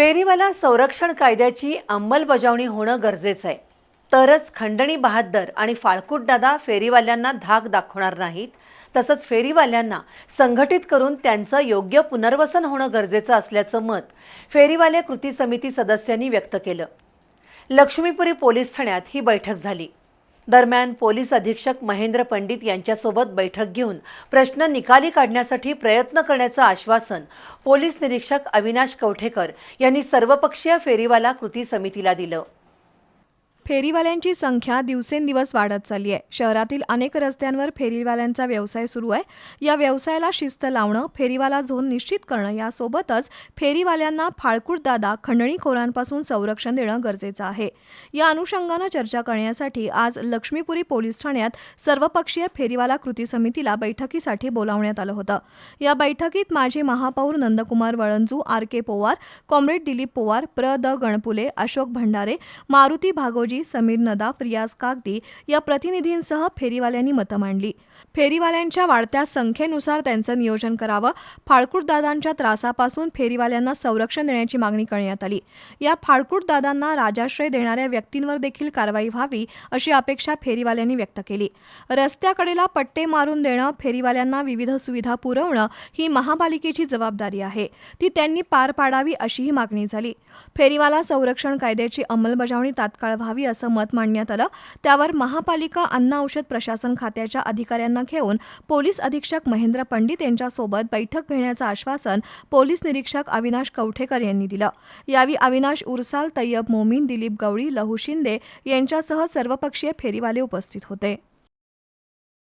फेरीवाला संरक्षण कायद्याची अंमलबजावणी होणं गरजेचं आहे. तरच खंडणी बहाद्दर आणि फाळकूट दादा फेरीवाल्यांना धाक दाखवणार नाहीत. तसंच फेरीवाल्यांना संघटित करून त्यांचं योग्य पुनर्वसन होणं गरजेचं असल्याचं मत फेरीवाले कृती समिती सदस्यांनी व्यक्त केलं. लक्ष्मीपुरी पोलीस ठाण्यात ही बैठक झाली. दरम्यान पोलीस अधीक्षक महेंद्र पंडित यांच्यासोबत बैठक घेऊन प्रश्न निकाली काढण्यासाठी प्रयत्न करण्याचं आश्वासन पोलीस निरीक्षक अविनाश कवठेकर यांनी सर्वपक्षीय फेरीवाला कृती समितीला दिलं. फेरीवाल्यांची संख्या दिवसेंदिवस वाढत चालली आहे. शहरातील अनेक रस्त्यांवर फेरीवाल्यांचा व्यवसाय सुरू आहे. या व्यवसायाला शिस्त लावणं फेरीवाला झोन निश्चित करणं यासोबतच फेरीवाल्यांना फाळकूट दादा खंडणीखोरांपासून संरक्षण देणं गरजेचं आहे. या अनुषंगानं चर्चा करण्यासाठी आज लक्ष्मीपुरी पोलीस ठाण्यात सर्वपक्षीय फेरीवाला कृती समितीला बैठकीसाठी बोलावण्यात आलं होतं. या बैठकीत माजी महापौर Nandkumar Valanju R K Powar comrade Dilip Powar प्र. द. गणपुले अशोक भंडारे मारुती भागोजी समीर नदाफ रियाज कागदी या प्रतिनिधींसह फेरीवाल्यांनी मतं मांडली. फेरीवाल्यांच्या वाढत्या संख्येनुसार त्यांचं नियोजन करावं. फाळकूट दादांच्या त्रासापासून फेरीवाल्यांना संरक्षण देण्याची मागणी करण्यात आली. या फाळकूट दादांना राजाश्रय देणाऱ्या व्यक्तींवर देखील कारवाई व्हावी अशी अपेक्षा फेरीवाल्यांनी व्यक्त केली. रस्त्याकडेला पट्टे मारून देणं फेरीवाल्यांना विविध सुविधा पुरवणं ही महापालिकेची जबाबदारी आहे. ती त्यांनी पार पाडावी अशीही मागणी झाली. फेरीवाला संरक्षण कायद्याची अंमलबजावणी तात्काळ व्हावी असं मत मांडण्यात आलं. त्यावर महापालिका अन्न औषध प्रशासन खात्याच्या अधिकाऱ्यांना घेऊन पोलीस अधीक्षक महेंद्र पंडित यांच्यासोबत बैठक घेण्याचं आश्वासन पोलीस निरीक्षक अविनाश कवठेकर यांनी दिलं. यावेळी अविनाश उरसाल तय्यब मोमीन दिलीप गवळी लहू शिंदे यांच्यासह सर्वपक्षीय फेरीवाले उपस्थित होते.